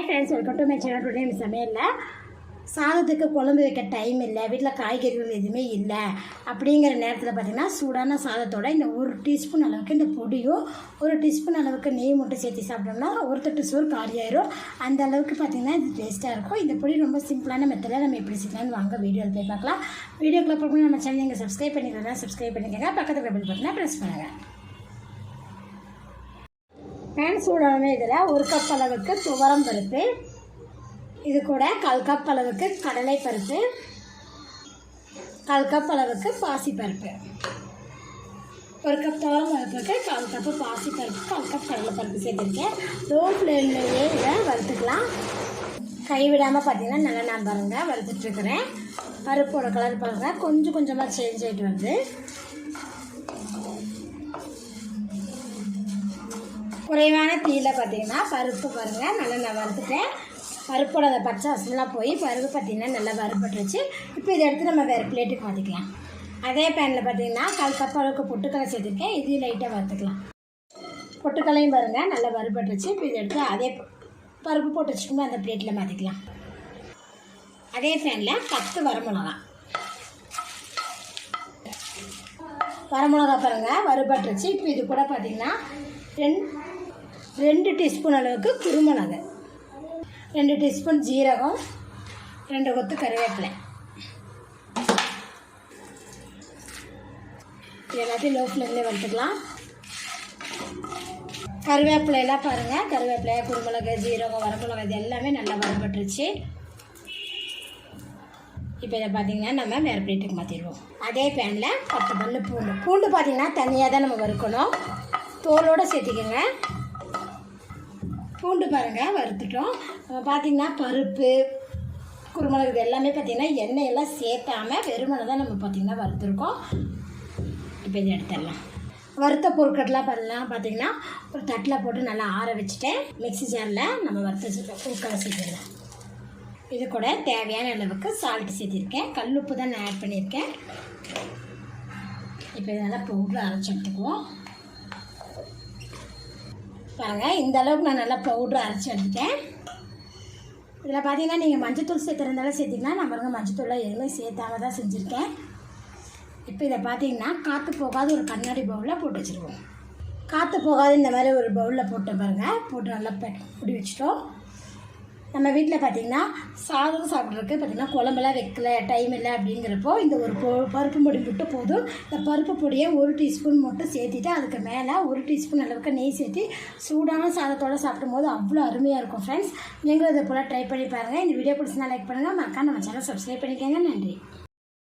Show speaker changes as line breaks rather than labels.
Hi friends welcome to my channel today சமையலில் சாதத்துக்கு குழம்பு வைக்க டைம் இல்லை. வீட்டில் காய்கறிகள் எதுவுமே இல்லை. அப்படிங்கிற நேரத்தில் பார்த்திங்கன்னா சூடான சாதத்தோட இந்த ஒரு டீஸ்பூன் அளவுக்கு இந்த பொடியும் ஒரு டீஸ்பூன் அளவுக்கு நெய் மட்டும் சேர்த்து சாப்பிட்டோம்னா ஒரு தட்டு சோறு காலியாயிரும். அந்த அளவுக்கு பார்த்திங்கன்னா இது டேஸ்ட்டாக இருக்கும். இந்த பொடி ரொம்ப சிம்பிளான மெத்தடில் நம்ம எப்படி செய்யலாம்னு வாங்க வீடியோவில் போய் பார்க்கலாம். வீடியோக்குள்ள போகணும் நம்ம சேனல் நீங்கள் சப்ஸ்கிரைப் பண்ணிக்கிறதா சப்ஸ்கிரைப் பண்ணிக்கோங்க. பக்கத்தில் பெல் பட்டனை ப்ரெஸ் பண்ணுங்கள் பேன் சூடான இதில் ஒரு கப் அளவுக்கு துவரம் பருப்பு. இது கூட கால் கப் அளவுக்கு கடலை பருப்பு. கால் கப் அளவுக்கு பாசி பருப்பு. ஒரு கப் துவரம் பருப்புக்கு கால் கப்பு பாசி பருப்பு கால் கப் கடலை பருப்பு சேர்த்துருக்கேன். லோ ஃப்ளேம்லேயே இதை வறுத்துக்கலாம். கைவிடாமல் பார்த்தீங்கன்னா நல்லா நான் பாருங்கள் வறுத்துட்ருக்குறேன் பருப்போட கலர் பாருங்கள் கொஞ்சம் கொஞ்சமாக சேஞ்ச் ஆகிட்டு வருது. குறைவான தீயில் பார்த்தீங்கன்னா பருப்பு பாருங்கள் நல்லா நான் வறுத்துட்டேன். பருப்போட அந்த பச்சை வாசமெலாம் போய் பருப்பு பார்த்தீங்கன்னா நல்லா வறுப்பட்டுருச்சு இப்போ இதை எடுத்து நம்ம வேறு பிளேட்டுக்கு மாற்றிக்கலாம் அதே பேனில் பார்த்தீங்கன்னா கால் கப் அளவுக்கு பொட்டுக்கடலை சேர்த்துருக்கேன். இதையும் லைட்டாக வறுத்துக்கலாம். பொட்டுக்கடலையும் பாருங்கள் நல்லா வறுபட்டுருச்சு. இப்போ இதை எடுத்து அதே பருப்பு போட்டு வச்சுக்கோங்க அந்த பிளேட்டில் மாற்றிக்கலாம் அதே ஃபேனில் பத்து வரமிளகா. வரமிளகா பாருங்கள் வறுபட்டுருச்சு. இப்போ இது கூட பார்த்திங்கன்னா ரெண்டு ரெண்டு டீஸ்பூன் அளவுக்கு குருமிளகு ரெண்டு டீஸ்பூன் ஜீரகம் ரெண்டு கொத்து கருவேப்பிலை. இது எல்லாத்தையும் லோ ஃப்ளேம்லேயே வறுத்துக்கலாம். கருவேப்பிலையெல்லாம் பாருங்கள் கருவேப்பிலை குருமிளகு ஜீரகம் வரமிளகு இது எல்லாமே நல்லா வரப்பட்டுருச்சு இப்போ இதை பார்த்தீங்கன்னா நம்ம வேறு பிளேட்டுக்கு மாற்றிடுவோம் அதே பேனில் பத்து பல்லு பூண்டு. பூண்டு பார்த்தீங்கன்னா தனியாக தான் நம்ம வறுக்கணும். தோலோடு சேர்த்திக்கோங்க. பூண்டு பாருங்கள் வறுத்துட்டோம். பார்த்திங்கன்னா பார்த்தீங்கன்னா பருப்பு குருமிளகு இது எல்லாமே பார்த்தீங்கன்னா எண்ணெயெல்லாம் சேர்த்தாம வெறுமனை தான் நம்ம பார்த்தீங்கன்னா வறுத்துருக்கோம். இப்போ இதை எடுத்துடலாம். வறுத்த பொருட்கள்லாம் பண்ணலாம் பார்த்திங்கன்னா ஒரு தட்டில் போட்டு நல்லா ஆற வச்சுட்டேன் மிக்ஸி ஜாரில் நம்ம வறுத்து வச்சுருக்கோம் பூக்களை சேர்த்துக்கலாம் இது கூட தேவையான அளவுக்கு சால்ட்டு சேர்த்திருக்கேன். கல் உப்பு தான் நான் ஆட் பண்ணியிருக்கேன். இப்போ இதெல்லாம் பொருள் அரைச்சி எடுத்துக்குவோம். பாருங்க இந்த அளவுக்கு நான் நல்லா பவுட்ரு அரைச்சி எடுத்துட்டேன். இதில் பார்த்தீங்கன்னா நீங்கள் மஞ்சத்தூள் சேர்த்துருந்தாலும் சேர்த்திங்கன்னா நான் பாருங்க மஞ்சத்தூளை எதுவுமே சேர்த்தாம தான் செஞ்சுருக்கேன். இப்போ இதை பார்த்தீங்கன்னா காற்று போகாத ஒரு கண்ணாடி பவுலில் போட்டு வச்சுருவோம். காற்று போகாத இந்த மாதிரி ஒரு பவுலில் போட்டு பாருங்கள் போட்டு நல்லா பெ பிடி வச்சிட்டோம். நம்ம வீட்டில் பார்த்தீங்கன்னா சாதம் சாப்பிட்றதுக்கு பார்த்தீங்கன்னா குழம்பெல்லாம் வைக்கல டைம் இல்லை அப்படிங்கிறப்போ இந்த ஒரு பொ பருப்பு பொடி மட்டும் போதும். இந்த பருப்பு பொடியை ஒரு டீஸ்பூன் மட்டும் சேர்த்திட்டு அதுக்கு மேலே ஒரு டீஸ்பூன் அளவுக்கு நெய் சேர்த்து சூடான சாதத்தோடு சாப்பிடும்போது அவ்வளோ அருமையாக இருக்கும் ஃப்ரெண்ட்ஸ் நீங்களும் இதை போல் ட்ரை பண்ணி பாருங்கள் இந்த வீடியோ பிடிச்சினா லைக் பண்ணுங்கள் மக்கா நம்ம சேனல் சப்ஸ்கிரைப் பண்ணிக்கோங்க. நன்றி.